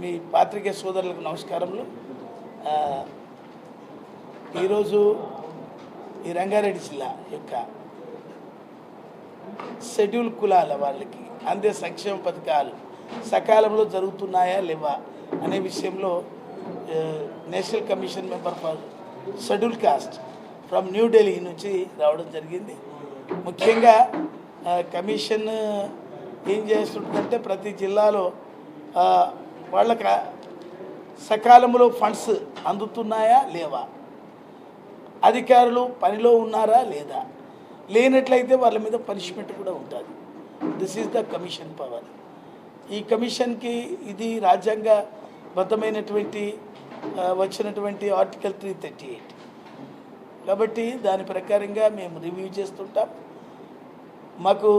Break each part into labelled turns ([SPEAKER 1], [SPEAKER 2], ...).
[SPEAKER 1] మీ పాత్రికే సోదరులకు నమస్కారములు. ఈరోజు ఈ రంగారెడ్డి జిల్లా యొక్క షెడ్యూల్ కులాల వాళ్ళకి అందే సంక్షేమ పథకాలు సకాలంలో జరుగుతున్నాయా లేవా అనే విషయంలో national commission member for schedule caste from New Delhi నుంచి రావడం జరిగింది. ముఖ్యంగా కమిషన్ ఏం చేస్తుంటుందంటే ప్రతి జిల్లాలో వాళ్ళకి సకాలంలో ఫండ్స్ అందుతున్నాయా లేవా? అధికారులు పనిలో ఉన్నారా లేదా? లేనట్లయితే వాళ్ళ మీద పనిష్మెంట్ కూడా ఉంటుంది. This is the commission power ఈ కమిషన్కి ఇది రాజ్యాంగ బద్ధమైనటువంటి వచ్చినటువంటి ఆర్టికల్ త్రీ థర్టీ ఎయిట్ కాబట్టి దాని ప్రకారంగా మేము రివ్యూ చేస్తుంటాం. మాకు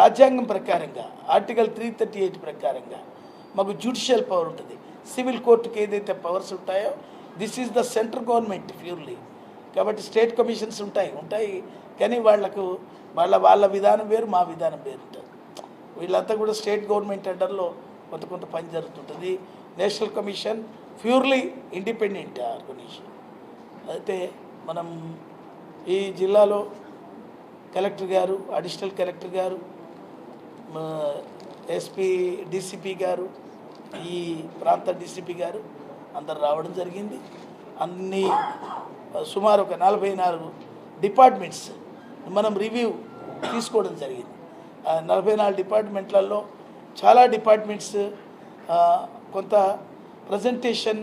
[SPEAKER 1] రాజ్యాంగం ప్రకారంగా ఆర్టికల్ త్రీ థర్టీ ఎయిట్ ప్రకారంగా మాకు జ్యుడిషియల్ పవర్ ఉంటుంది. సివిల్ కోర్టుకి ఏదైతే పవర్స్ ఉంటాయో this is the central government purely కాబట్టి స్టేట్ కమిషన్స్ ఉంటాయి. ఉంటాయి కానీ వాళ్ళకు వాళ్ళ వాళ్ళ విధానం వేరు మా విధానం వేరు ఉంటుంది. వీళ్ళంతా కూడా స్టేట్ గవర్నమెంట్ అండర్లో కొంత కొంత పని జరుగుతుంటుంది. National commission purely independent organisation అయితే మనం ఈ జిల్లాలో కలెక్టర్ గారు అడిషనల్ కలెక్టర్ గారు ఎస్పీ డీసీపీ గారు ఈ ప్రాంత డీసీపీ గారు అందరు రావడం జరిగింది. అన్ని సుమారు ఒక నలభై నాలుగు డిపార్ట్మెంట్స్ మనం రివ్యూ తీసుకోవడం జరిగింది. ఆ నలభై నాలుగు డిపార్ట్మెంట్లలో చాలా డిపార్ట్మెంట్స్ కొంత ప్రజెంటేషన్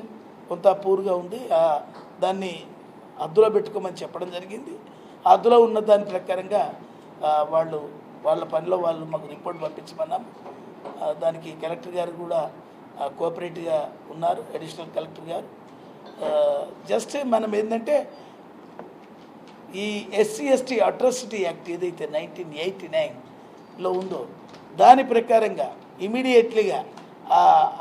[SPEAKER 1] కొంత పూర్గా ఉంది. దాన్ని అద్దులో పెట్టుకోమని చెప్పడం జరిగింది. అద్దులో ఉన్న దాని ప్రకారంగా వాళ్ళు వాళ్ళ పనిలో వాళ్ళు మాకు రిపోర్ట్ పంపించమన్నాం దానికి కలెక్టర్ గారు కూడా కోఆపరేటివ్గా ఉన్నారు అడిషనల్ కలెక్టర్ గారు. జస్ట్ మనం ఏంటంటే ఈ ఎస్సీ ఎస్టీ అట్రాసిటీ యాక్ట్ ఏదైతే నైన్టీన్ ఎయిటీ నైన్లో ఉందో దాని ప్రకారంగా ఇమీడియట్లీగా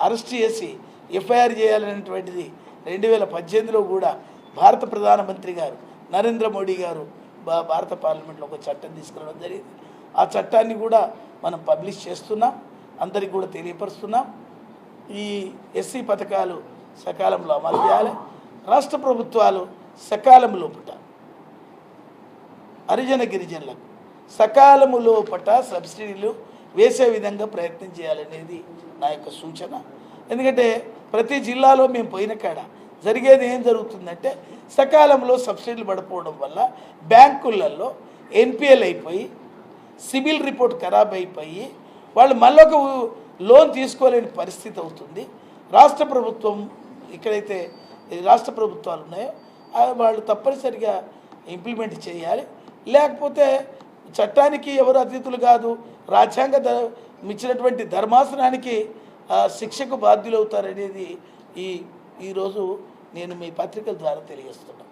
[SPEAKER 1] అరెస్ట్ చేసి ఎఫ్ఐఆర్ చేయాలనేటువంటిది రెండు వేల పద్దెనిమిదిలో కూడా భారత ప్రధానమంత్రి గారు నరేంద్ర మోడీ గారు భా- భారత పార్లమెంట్లో ఒక చట్టం తీసుకురావడం జరిగింది. ఆ చట్టాన్ని కూడా మనం పబ్లిష్ చేస్తున్నాం అందరికి కూడా తెలియపరుస్తున్నాం. ఈ ఎస్సీ పథకాలు సకాలంలో అమలు చేయాలి. రాష్ట్ర ప్రభుత్వాలు సకాలం లోపట హరిజన గిరిజనులకు సకాలము లోపట సబ్సిడీలు వేసే విధంగా ప్రయత్నం చేయాలనేది నా యొక్క సూచన. ఎందుకంటే ప్రతి జిల్లాలో మేము పోయిన కాడ జరిగేది ఏం జరుగుతుందంటే సకాలంలో సబ్సిడీలు పడిపోవడం వల్ల బ్యాంకులలో ఎన్పిఎల్ అయిపోయి సివిల్ రిపోర్ట్ ఖరాబ్ అయిపోయి వాళ్ళు మళ్ళీ ఒక లోన్ తీసుకోలేని పరిస్థితి అవుతుంది. రాష్ట్ర ప్రభుత్వం ఇక్కడైతే రాష్ట్ర ప్రభుత్వాలు ఉన్నాయో వాళ్ళు తప్పనిసరిగా ఇంప్లిమెంట్ చేయాలి. లేకపోతే చట్టానికి ఎవరు అతిథులు కాదు రాజ్యాంగ ధ ఇచ్చినటువంటి ధర్మాసనానికి శిక్షకు బాధ్యులవుతారనేది ఈ ఈరోజు నేను మీ పత్రికల ద్వారా తెలియజేస్తున్నాను.